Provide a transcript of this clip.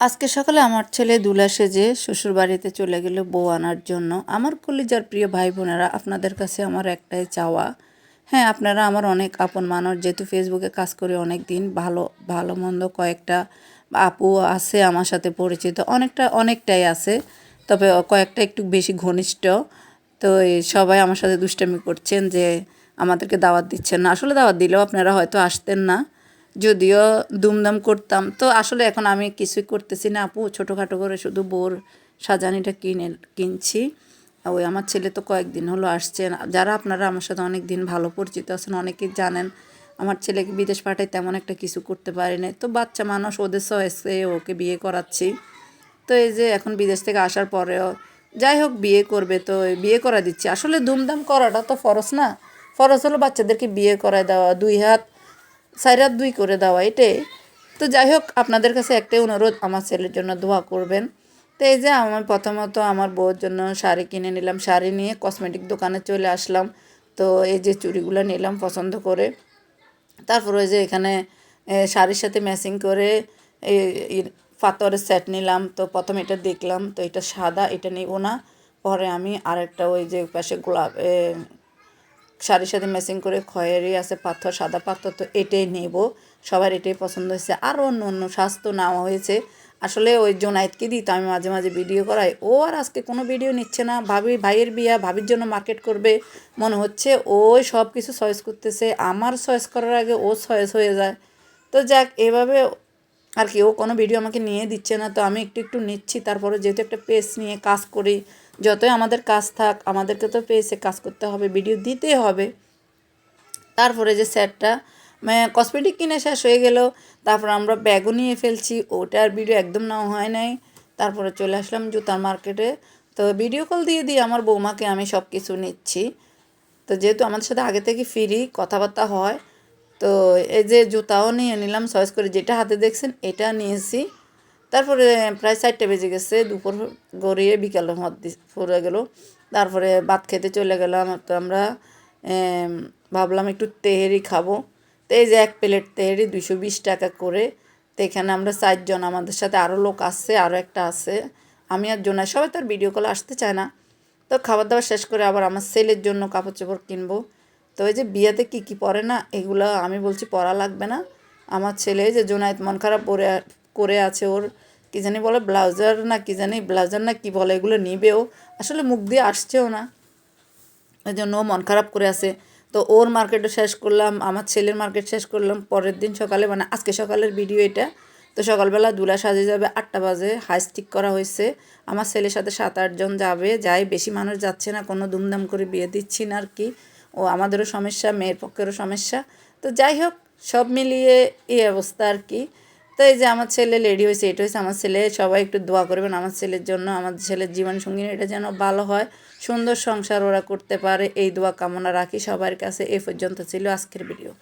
আজকে সকালে আমার ছেলে দুলা সেজে শ্বশুর বাড়িতে চলে গেল বউ আনার জন্য। আমার কলিজার প্রিয় ভাই বোনেরা আপনাদের কাছে আমার একটাই চাওয়া। হ্যাঁ আপনারা আমার অনেক আপন মানুষ যেহেতু ফেসবুকে কাজ করে অনেক দিন ভালো ভালো মন্দ কয়েকটা আপু আছে আমার সাথে পরিচিত, অনেকটা, অনেকটাই আছে। তবে কয়েকটা একটু বেশি ঘনিষ্ঠ। তো সবাই আমার সাথে দুষ্টামি করছেন যে আমাদেরকে দাওয়াত দিচ্ছেন না। আসলে দাওয়াত দিলেও আপনারা হয়তো আসতেন না। যদিও দুমদাম করতাম। তো আসলে এখন আমি কিছুই করতেছি না আপু। ছোটোখাটো করে শুধু বোর সাজানিটা কিনে, কিনছি। ওই আমার ছেলে তো কয়েকদিন হলো আসছে। যারা আপনারা আমার সাথে অনেক দিন ভালো পরিচিত আছেন, অনেকেই জানেন, আমার ছেলেকে বিদেশ পাঠাই তেমন একটা কিছু করতে পারি না তো বাচ্চা মানুষ, ওদের সয়েসে ওকে বিয়ে করাচ্ছি। তো এই যে এখন বিদেশ থেকে আসার পরেও যাই হোক বিয়ে করবে তো বিয়ে করা দিচ্ছি। আসলে দুমদাম করাটা তো ফরজ না। ফরজ হলো বাচ্চাদেরকে বিয়ে করায় দেওয়া। দুই হাত হাত দুই করে দেওয়া এটাই তো যাই হোক আপনাদের কাছে একটাই অনুরোধ, আমার ছেলের জন্য দোয়া করবেন। তো এই যে আমার প্রথমত আমার বউর জন্য শাড়ি কিনে নিলাম। শাড়ি নিয়ে কসমেটিক দোকানে চলে আসলাম। তো এই যে চুড়িগুলো নিলাম পছন্দ করে। তারপর ওই যে এখানে শাড়ির সাথে ম্যাচিং করে এই পাথরের সেট নিলাম। তো প্রথম এটা দেখলাম, তো এটা সাদা, এটা নিব না। পরে আমি আরেকটা ওই যে পাশে গোলাপ শাড়ির সাথে ম্যাচিং করে খয়েরি আছে, পাথর, সাদা পাথর, তো এটাই নেব। সবার এটাই পছন্দ হয়েছে। আরও অন্য অন্য স্বাস্থ্য নেওয়া হয়েছে। আসলে ওই জোনায়েতকে দিই তো আমি মাঝে মাঝে ভিডিও করাই। ও আর আজকে কোনো ভিডিও নিচ্ছে না। ভাবি, ভাইয়ের বিয়া, ভাবির জন্য মার্কেট করবে। মনে হচ্ছে ওই সব কিছু চয়েস করতেছে। আমার চয়েস করার আগে ও চয়েস হয়ে যায়। তো যাক, এভাবে আর কি। ও কোনো ভিডিও আমাকে নিয়ে দিচ্ছে না। তো আমি একটু একটু নিচ্ছি। তারপরে যেহেতু একটা পেজ নিয়ে কাজ করি যতই আমাদের কাজ থাক, আমাদেরকে তো পেজে কাজ করতে হবে ভিডিও দিতে হবে। তারপরে যে স্যারটা মানে কসমেটিক কিনে শেষ হয়ে গেল, তারপর আমরা ব্যাগও নিয়ে ফেলছি ওটার ভিডিও একদম নেওয়া হয় নাই। তারপরে চলে আসলাম জুতার মার্কেটে তো ভিডিও কল দিয়ে দিয়ে আমার বৌমাকে আমি সব কিছু নিচ্ছি। তো যেহেতু আমাদের সাথে আগে থেকে ফিরি কথাবার্তা হয়, তো এই যে জুতাও নিয়ে নিলাম চয়েস করে যেটা হাতে দেখছেন, এটা নিয়েছি। তারপরে প্রায় চারটে বেজে গেছে, দুপুর গড়িয়ে বিকাল মত পড়ে গেল। তারপরে ভাত খেতে চলে গেলাম, তো আমরা ভাবলাম একটু তেহেরি খাব। তো এই যে এক প্লেট তেহেরি দুশো বিশ টাকা করে, তো এখানে আমরা চারজন, আমাদের সাথে আরও লোক আসছে আরও একটা আছে। আমি আর জোনাই, সবাই তার ভিডিও কলে আসতে চায় না। তো খাবার দাবার শেষ করে আবার আমার ছেলের জন্য কাপড় চোপড় কিনবো। তো এই যে বিয়েতে কী কী পরে না, এগুলো আমি বলছি পরা লাগবে না। আমার ছেলে যে জোনায়েত মন খারাপ পরে করে আছে ওর, কী জানি বলে, ব্লাউজার না কী জানি, ব্লাউজার না কী বলে, এগুলো নিবেও। আসলে মুখ দিয়ে আসছেও না। ওই জন্য ও মন খারাপ করে আছে। তো ওর মার্কেটও শেষ করলাম, আমার ছেলের মার্কেট শেষ করলাম। পরের দিন সকালে মানে আজকে সকালের ভিডিও এটা। তো সকালবেলা দুলা সাজে যাবে, আটটা বাজে হাই স্টিক করা হয়েছে। আমার ছেলের সাথে সাত আটজন যাবে, যাই, বেশি মানুষ যাচ্ছে না, কোনো দুমদাম করে বিয়ে দিচ্ছি না আর কি। ও আমাদেরও সমস্যা, মেয়ের পক্ষেরও সমস্যা। তো যাই হোক, সব মিলিয়ে এই অবস্থা আর কি। তো এই যে আমার ছেলে লেডি হয়েছে, এটা হয়েছে আমার ছেলে, সবাই একটু দোয়া করবেন আমার ছেলের জন্য, আমার ছেলের জীবন সঙ্গী এটা যেন ভালো হয়, সুন্দর সংসার ওরা করতে পারে, এই দোয়া কামনা রাখি সবার কাছে, এ পর্যন্ত ছিল আজকের ভিডিও।